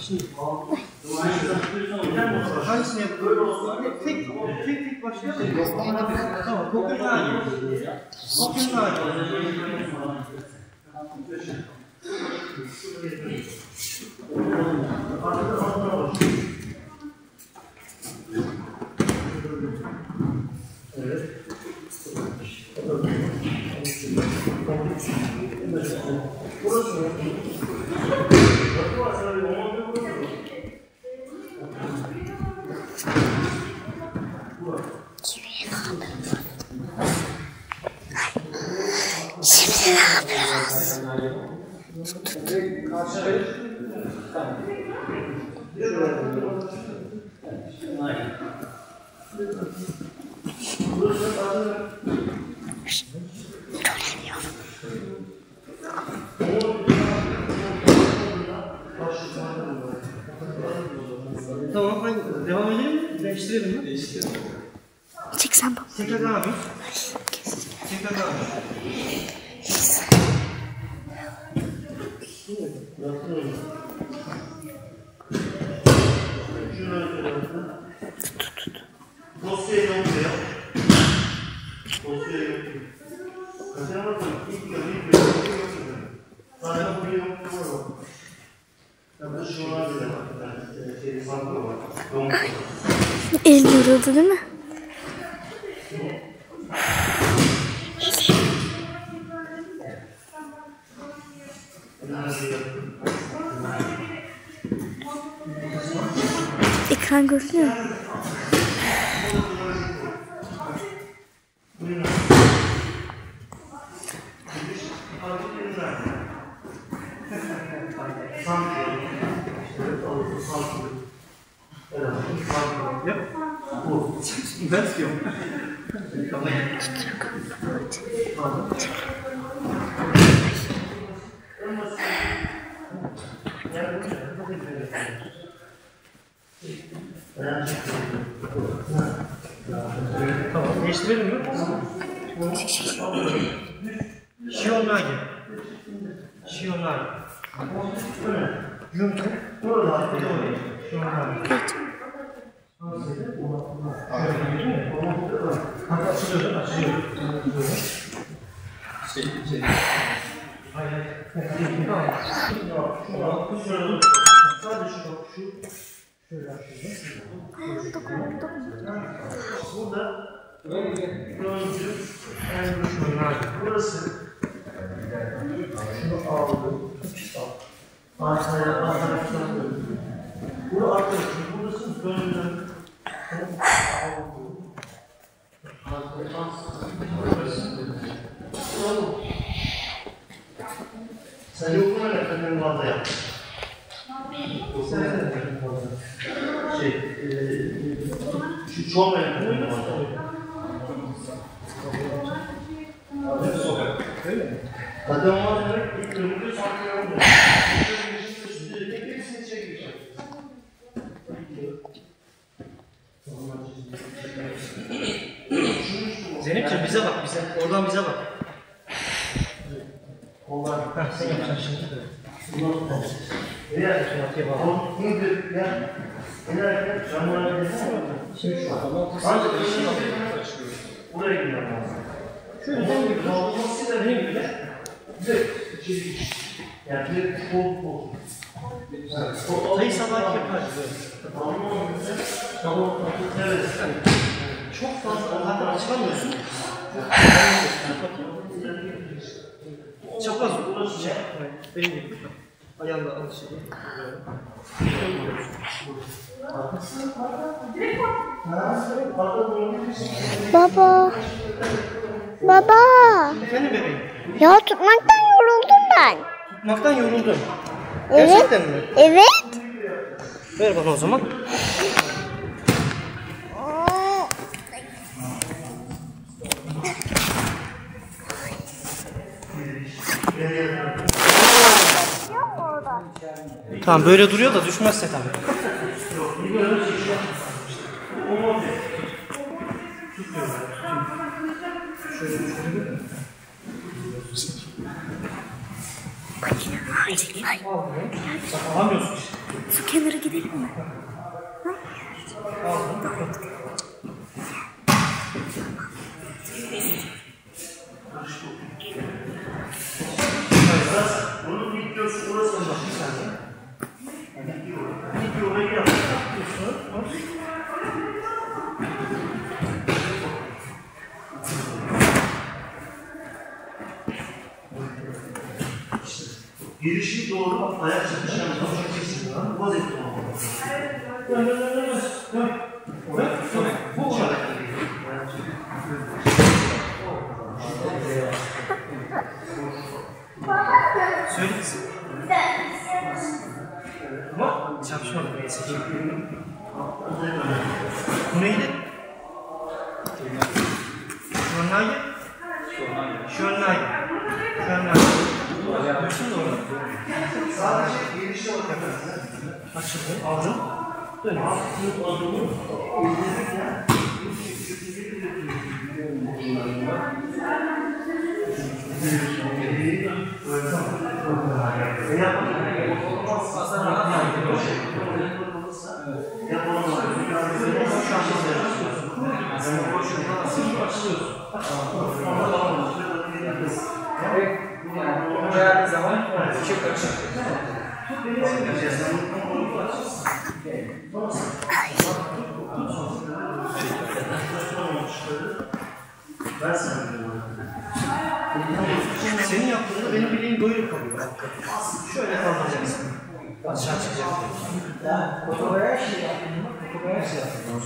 Şimdi hangisini yapalım? Tek tek tek başlayalım. Tamam. Kopya var. Kopya var. Şimdi ne yapıyoruz? Tamam. Hangi, devam edelim mi? Değiştirelim mi? Değiştirelim. Çeksen bak. Tekrar ne yapayım? Tekrar ne yapayım? Dosyayı yok ya. Dosyayı yok. Kaçırmadın. İlk gün ilk gün ilk gün yok. Sadece bir yok var. Ya bu şu var bile bak. Yani şey farklı var. Donk var. El yoruldu değil mi? Nerede yaptın? Ekran görünüyor. mu? Yap. Ben istiyorum. Tamam. Değiştirelim mi? Şiyonlagi. Şiyonlagi. Yuntu. Doğru. Şiyonlagi. Hatta açılıyor, açılıyor. Şey, şey. Hayır, hayır. Tamam. Tamam. Bu sırada sadece şu bak, şu şöyle açılıyor. Burada öncü en düşmanlar. Burası şunu aldım. Arkaya, arkadaşlar döndüm. Bunu arkadaşım, burası döndüm. Aldım. Sen yokluğuna ne kadar fazla yap. Sen ne kadar fazla? Şey, eee, şu çorba yapıyorum fazla. Zaten o demek ilk bölümde saklıyorum. Hepsini çekeceğim. Zeynepciğim bize bak bize. Oradan bize bak. Kollar. Heh, sen yapacaksın şimdi. Desem Şimdi şu an. Sadece bir şey Buraya girmem lazım. Benim gibi olması da gibi. Bir de içeri Yani bir kol kol. Sayı sabah yapar. Tamam. Evet. Çok fazla zaten açılamıyorsun. Çapraz şey. Benim gibi. Ayağımla alışıyor. Baba. Baba. Efendim bebeğim. Ya tutmaktan yoruldum ben. Tutmaktan yoruldum. Evet. Gerçekten mi? Evet. Ver bana o zaman. Tamam böyle duruyor da düşmezse tabii. Bakayım. Al bunu. Bak alamıyorsun işte. Su kenarı gidelim mi? Al bunu. Girişi doğru bak ayak çakışan çakışan bu vaziyette olmalı. Dön dön dön dön. Dön. Dön. Bu var. Söyle kızım. Ama çarpışmadık neyse. Bu neydi? Şu an hangi? Şu hangi? Dursun da orada. Sadece girişe bakın. Açıldı. Aldın. Dön. Geldiği zaman iki karışık. Ben sana diyorum. Senin yaptığında benim bileğim böyle kalıyor. Şöyle kaldıracaksın. Aşağı çıkacak. Fotoğraf şey yaptın mı? Fotoğraf şey yaptın.